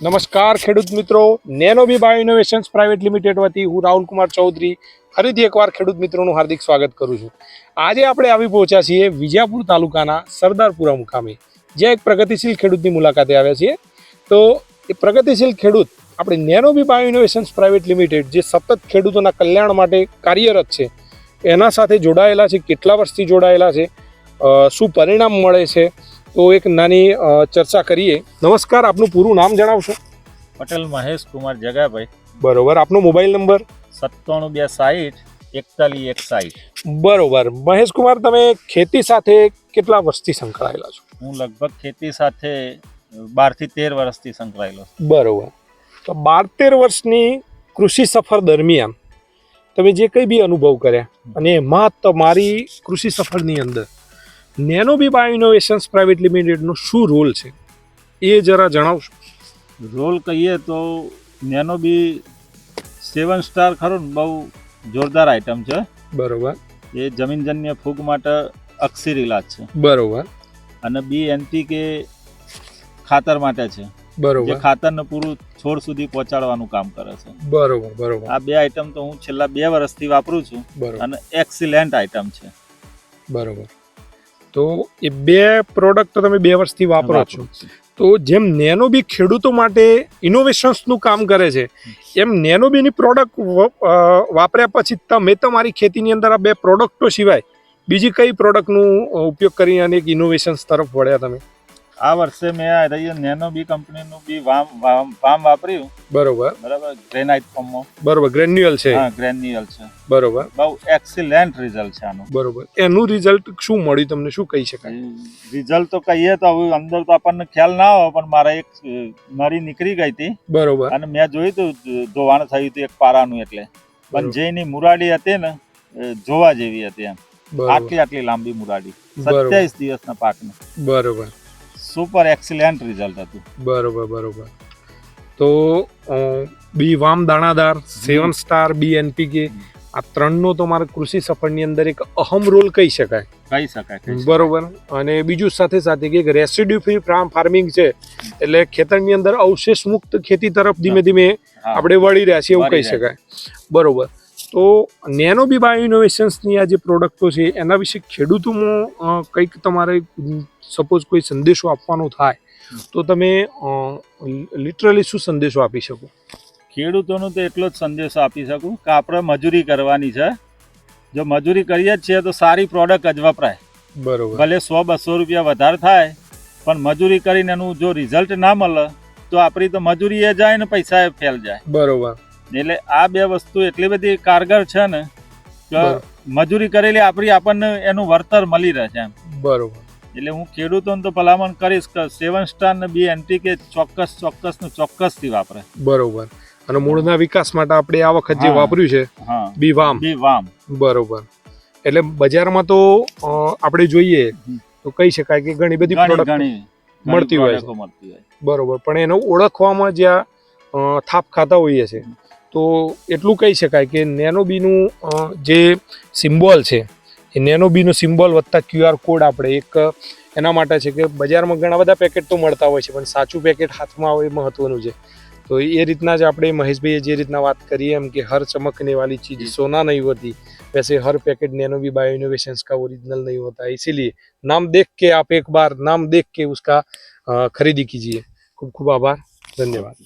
નમસ્કાર ખેડૂત મિત્રો. Nanobee bio innovations private limited વતી હું રાહુલ કુમાર ચૌધરી ફરીથી એકવાર ખેડૂત મિત્રોનું હાર્દિક સ્વાગત કરું છું. આજે આપણે આવી પહોંચ્યા છીએ વિજાપુર તાલુકાના સરદારપુરા મુકામે, જ્યાં એક પ્રગતિશીલ ખેડૂતની મુલાકાતે આવ્યા છીએ. તો એ પ્રગતિશીલ ખેડૂત આપણે Nanobee bio innovations private limited જે સતત ખેડૂતોના કલ્યાણ માટે કાર્યરત છે, એના સાથે જોડાયેલા છે, કેટલા વર્ષથી જોડાયેલા છે શું પરિણામ મળે છે તો એક નાની ચર્ચા કરીએ. નમસ્કાર આપનું પૂરું નામ જણાવશો? પટેલ મહેશ કુમાર જગાભાઈ. બરોબર આપનો મોબાઈલ નંબર? સત્તાણું બે સાઠ એકતાલીસ એક સાહીઠ બરોબર. મહેશ કુમાર તમે ખેતી સાથે કેટલા વર્ષથી સંકળાયેલા છો? હું લગભગ ખેતી સાથે બારથી તેર વર્ષથી સંકળાયેલો છું. બરોબર. તો બાર તેર વર્ષની કૃષિ સફર દરમિયાન તમે જે કંઈ બી અનુભવ કર્યા અને એમાં તમારી કૃષિ સફરની અંદર નેનોબી બાયો ઇનોવેશન્સ પ્રાઇવેટ લિમિટેડનો શું રોલ છે? એ જરા જણાવશો. રોલ કહીએ તો નેનોબી સેવન સ્ટાર ખરું ને બહુ જોરદાર આઈટમ છે. બરોબર. એ જમીનજન્ય ફૂગ માટે અક્ષીર ઇલાજ છે. બરોબર. અને બી એનપી કે ખાતર માટે છે. બરોબર. ખાતરને પૂરું છોડ સુધી પહોંચાડવાનું કામ કરે છે. બરોબર બરોબર. આ બે આઈટમ તો હું છેલ્લા બે વર્ષથી વાપરું છું. અને એક્સિલેન્ટ આઈટમ છે. બરોબર. તો એ બે પ્રોડક્ટ તમે બે વર્ષથી વાપરો છો. તો જેમ નેનો બી ખેડૂતો માટે ઇનોવેશન્સનું કામ કરે છે એમ નેનો બીની પ્રોડક્ટ વાપર્યા પછી તમે તમારી ખેતીની અંદર આ બે પ્રોડક્ટો સિવાય બીજી કઈ પ્રોડક્ટનું ઉપયોગ કરીને અને એક ઇનોવેશન્સ તરફ વળ્યા તમે? આ વર્ષે મેં આ રહી નેનો બી કંપનીનું બી વામ વામ વાપર્યું. બરોબર. બરાબર? ગ્રેનાઇટ ફોર્મમાં. બરોબર ગ્રેન્યુઅલ છે. હા ગ્રેન્યુઅલ છે. બરોબર. બહુ એક્સિલેન્ટ રિઝલ્ટ છે આનું. બરોબર. એનું રિઝલ્ટ શું મળ્યું તમને? શું કહી શકાય? રિઝલ્ટ તો કહીએ તો હવે અંદર તો આપણને ખ્યાલ ના આવે પણ મારા એક મારી નીકળી ગઈ હતી. બરોબર. અને મેં જોયું હતું ધોવાણ થયું હતું એક પારાનું એટલે. પણ જેની જે એની મુરાડી હતી ને જોવા જેવી હતી એમ. આટલી આટલી લાંબી મુરાડી. સત્યાવીસ દિવસના પાકનું. બરોબર. સુપર એક્સિલન્ટ રિઝલ્ટ હતું. બરોબર બરોબર. તો બી વામ દાણાદાર સેવન સ્ટાર બી એનપીકે આ ત્રણનો તો મારા કૃષિ સફળની અંદર એક અહમ રોલ કહી શકાય. કહી શકાય બરોબર. અને બીજું સાથે સાથે કે રેસિડ્યુ ફ્રી ફાર્મિંગ છે એટલે ખેતરની અંદર અવશેષ મુક્ત ખેતી તરફ ધીમે ધીમે આપણે વળી રહ્યા છીએ એવું કહી શકાય. બરોબર. તો નેનો બી બાયો ઇનોવેશન્સની આ જે પ્રોડક્ટો છે એના વિશે ખેડૂતોમાં કંઈક તમારે સપોઝ કોઈ સંદેશો આપવાનો થાય તો તમે લિટરલી શું સંદેશો આપી શકો? ખેડૂતોનો તો એટલો જ સંદેશો આપી શકું કે આપણે મજૂરી કરવાની છે. જો મજૂરી કરીએ જ છીએ તો સારી પ્રોડક્ટ જ વપરાય. બરોબર. ભલે સો બસો રૂપિયા વધારે થાય પણ મજૂરી કરીને એનું જો રિઝલ્ટ ના મળે તો આપણી તો મજૂરી એ જાય ને પૈસા એ ફેલ જાય. બરોબર. એટલે આ બે વસ્તુ એટલી બધી કારગર છે ને કે મજૂરી કરેલી આપણી આપણને એનું વળતર મળી રહે છે એમ. બરોબર. એટલે હું ખેડૂતોને તો ભલામણ કરીશ કે સેવન સ્ટાર ને બી એન્ટી ચોક્કસ ચોક્કસ ને ચોક્કસથી વાપરે. બરોબર. અને મૂળના વિકાસ માટે આપણે આ વખત જે વાપર્યું છે બી વામ. બી વામ. બરોબર. એટલે બજારમાં તો આપણે જોઈએ તો કહી શકાય કે ઘણી બધી પ્રોડક્ટ ઘણી મળતી હોય છે. પ્રોડક્ટો મળતી હોય. બરોબર. પણ એનો ઓળખવામાં જ્યાં થાપ ખાતા હોઈએ છે. તો એટલું કહી શકાય કે નેનોબીનું જે સિમ્બોલ છે એ નેનોબીનું સિમ્બોલ વત્તા ક્યુઆર કોડ આપણે એક એના માટે છે કે બજારમાં ઘણા બધા પેકેટ તો મળતા હોય છે પણ સાચું પેકેટ હાથમાં આવે એ મહત્વનું છે. તો એ રીતના જ આપણે મહેશભાઈએ જે રીતના વાત કરી એમ કે હર ચમકને વાલી ચીજ સોના નહીં હોતી वैसे હર પેકેટ नैनो भी बायो इनोवेशन का ओरिजिनल नहीं होता है इसीलिए नाम देख के आप નામ દેખ કે देख ખરીદી કીજીએ. ખૂબ ખૂબ આભાર ધન્યવાદ.